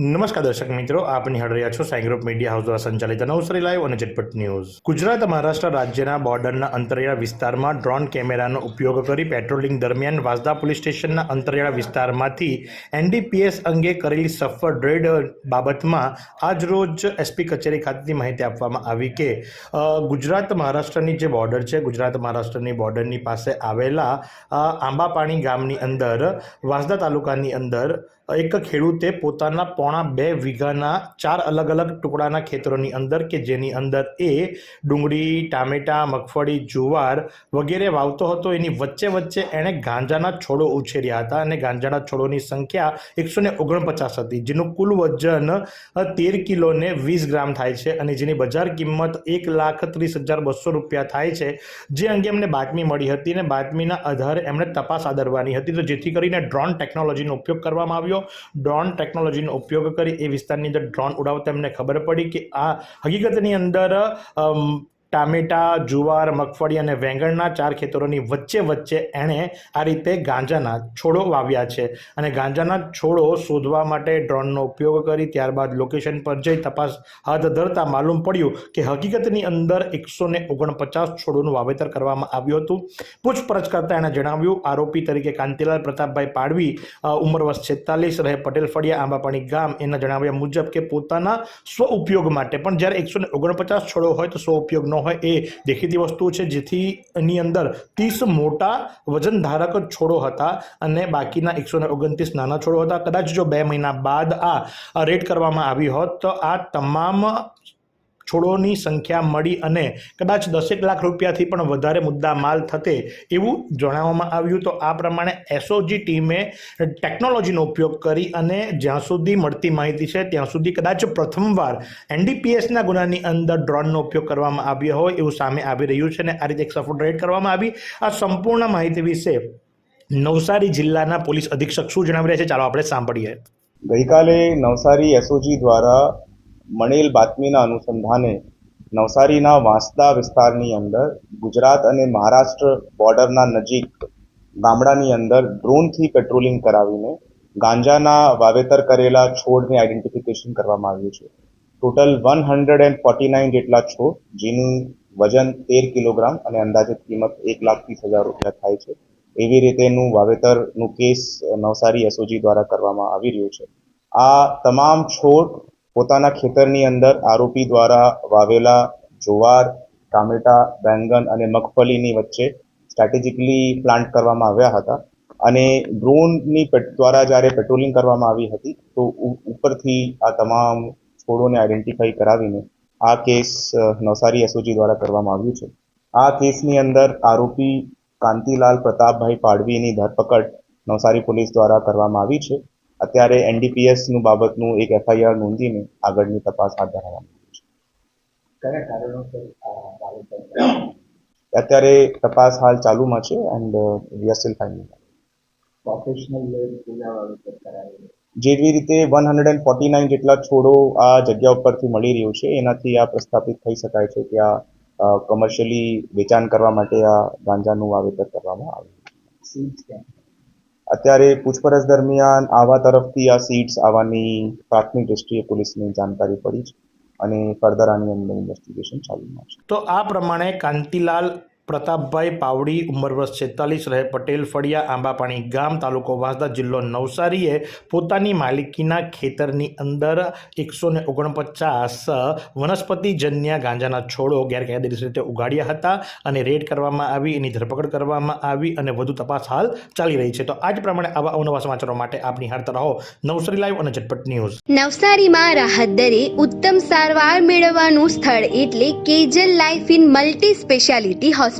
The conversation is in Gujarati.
નમસ્કાર દર્શક મિત્રો, આપ નિહાળ રહ્યા છો સાઈ ગ્રુપ મીડિયા હાઉસ દ્વારા સંચાલિત નવસરી લાઈવ અને ઝટપટ ન્યૂઝ. ગુજરાત, મહારાષ્ટ્ર રાજ્યના બોર્ડરના અંતરિયાળ વિસ્તારમાં ડ્રોન કેમેરાનો ઉપયોગ કરી પેટ્રોલિંગ દરમિયાન વાંસદા પોલીસ સ્ટેશનના અંતરિયાળ વિસ્તારમાંથી એનડીપીએસ અંગે કરેલી સફળ રેડ બાબતમાં આજરોજ એસપી કચેરી ખાતેની માહિતી આપવામાં આવી કે ગુજરાત, મહારાષ્ટ્રની જે બોર્ડર છે, ગુજરાત, મહારાષ્ટ્રની બોર્ડરની પાસે આવેલા આંબાપાણી ગામની અંદર, વાંસદા તાલુકાની અંદર એક ખેડૂતે પોતાના પોણા બે વીઘાના ચાર અલગ અલગ ટુકડાના ખેતરોની અંદર કે જેની અંદર એ ડુંગળી, ટામેટાં, મગફળી, જુવાર વગેરે વાવતો હતો. એની વચ્ચે વચ્ચે એણે ગાંજાના છોડો ઉછેર્યા હતા અને ગાંજાના છોડોની સંખ્યા એકસો ને ઓગણપચાસ હતી, જેનું કુલ વજન તેર કિલો ને વીસ ગ્રામ થાય છે અને જેની બજાર કિંમત એક લાખ ત્રીસ હજાર બસો રૂપિયા થાય છે. જે અંગે એમને બાતમી મળી હતી અને બાતમીના આધારે એમણે તપાસ આદરવાની હતી. તો જેથી કરીને ડ્રોન ટેકનોલોજીનો ઉપયોગ કરવામાં આવ્યો ડ્રોન ટેકનોલોજીનો ઉપયોગ કરી એ વિસ્તારની અંદર ડ્રોન ઉડાવતા એમને ખબર પડી કે આ હકીકતની અંદર ટામેટા, જુવાર, મગફળી અને વેંગણના ચાર ખેતરોની વચ્ચે વચ્ચે એણે આ રીતે ગાંજાના છોડો વાવ્યા છે. અને ગાંજાના છોડો શોધવા માટે ડ્રોનનો ઉપયોગ કરી ત્યારબાદ લોકેશન પર જઈ તપાસ હાથ ધરતા માલુમ પડ્યું કે હકીકતની અંદર એકસો ને ઓગણપચાસ છોડોનું વાવેતર કરવામાં આવ્યું હતું. પૂછપરછ કરતાં એણે જણાવ્યું, આરોપી તરીકે કાંતિલાલ પ્રતાપભાઈ પાડવી ઉંમર વર્ષ છેતાલીસ, રહે પટેલ ફળિયા આંબાપાણી ગામ. એના જણાવ્યા મુજબ કે પોતાના સ્વ ઉપયોગ માટે પણ જ્યારે એકસો ઓગણપચાસ છોડો હોય તો સ્વ ઉપયોગ ન હોય એ દેખીતી વસ્તુ છે જેથી એની અંદર ત્રીસ મોટા વજન ધારક છોડો હતા અને બાકીના એકસો ઓગણત્રીસ નાના છોડો હતા. કદાચ જો બે મહિના બાદ આ રેડ કરવામાં આવી હોત તો આ તમામ છોડોની સંખ્યા મળી અને કદાચ દસેક લાખ રૂપિયાથી પણ વધારે મુદ્દા માલ થતે એવું જણાવવામાં આવ્યું. તો આ પ્રમાણે એસઓજી ટીમે ટેકનોલોજીનો ઉપયોગ કરી અને જ્યાં સુધી મળતી માહિતી છે, ત્યાં સુધી કદાચ પ્રથમવાર એનડીપીએસના ગુનાની અંદર ડ્રોનનો ઉપયોગ કરવામાં આવ્યો હોય એવું સામે આવી રહ્યું છે અને આ રીતે એક સફળ રેડ કરવામાં આવી. આ સંપૂર્ણ માહિતી વિશે નવસારી જિલ્લાના પોલીસ અધિક્ષક શું જણાવી રહ્યા છે, ચાલો આપણે સાંભળીએ. ગઈકાલે નવસારી એસઓજી દ્વારા મળેલ બાતમીના અનુસંધાને નવસારીના વાંસદા વિસ્તારની અંદર ગુજરાત અને મહારાષ્ટ્ર બોર્ડરના નજીક ગામડાની અંદર ડ્રોનથી પેટ્રોલિંગ કરાવીને ગાંજાના વાવેતર કરેલા છોડને આઈડેન્ટિફિકેશન કરવામાં આવ્યું છે. Total one hundred and forty nine જેટલા છોડ, જેનું વજન તેર કિલોગ્રામ અને અંદાજિત કિંમત એક લાખ ત્રીસ હજાર રૂપિયા થાય છે, એવી રીતેનું વાવેતરનું કેસ નવસારી એસઓજી દ્વારા કરવામાં આવી રહ્યું છે. આ તમામ છોડ પોતાના ખેતરની અંદર આરોપી દ્વારા વાવેલા જુવાર, ટામેટા, બેંગન અને મગફળીની વચ્ચે સ્ટ્રેટેજિકલી પ્લાન્ટ કરવામાં આવ્યા હતા. અને ડ્રોનની દ્વારા જ્યારે પેટ્રોલિંગ કરવામાં આવી હતી, તો ઉપરથી આ તમામ છોડોને આઈડેન્ટિફાઈ કરાવીને આ કેસ નવસારી એસઓજી દ્વારા કરવામાં આવ્યું છે. આ કેસની અંદર આરોપી કાંતિલાલ પ્રતાપભાઈ પાડવીની ધરપકડ નવસારી પોલીસ દ્વારા કરવામાં આવી છે. અત્યારે એનડીપીએસનું બાબતનું એક એફઆઈઆર નોંધીને આગળની તપાસ હાથ ધરવામાં અત્યારે તપાસ હાલ ચાલુમાં છે and we are still finding જેવી રીતે one hundred and forty nine જેટલા છોડો આ જગ્યા ઉપરથી મળી રહ્યું છે એનાથી આ પ્રસ્થાપિત થઈ શકાય છે કે આ કમર્શિયલી વેચાણ કરવા માટે આ ગાંજાનું વાવેતર કરવામાં આવ્યું અત્યારે પૂછપરછ દરમિયાન આવા તરફથી આ સીટ્સ આવવાની પ્રાથમિક દ્રષ્ટિએ પોલીસને જાણકારી પડી છે અને ફર્ધર આની અંદર ઇન્વેસ્ટિગેશન ચાલુમાં છે. તો આ પ્રમાણે કાંતિલાલ પ્રતાપભાઈ પાવડી ઉંમર વર્ષ છેતાલીસ, રહે પટેલ ફળિયા, આંબાપાણી ગામ, તાલુકો વાંસદા, જિલ્લો નવસારીએ પોતાની માલિકીના ખેતરની અંદર એકસો ને ઓગણપચાસ વનસ્પતિજન્ય ગાંજાના છોડો ગેરકાયદેસર રીતે ઉગાડ્યા હતા અને રેડ કરવામાં આવી, એની ધરપકડ કરવામાં આવી અને વધુ તપાસ હાલ ચાલી રહી છે. તો આજ પ્રમાણે આવા અવનવા સમાચારો માટે આપ નિહાળતા રહો નવસારી લાઈવ અને ઝટપટ ન્યૂઝ. નવસારીમાં રાહત દરે ઉત્તમ સારવાર મેળવવાનું સ્થળ એટલે Kejal life in multi speciality hospital.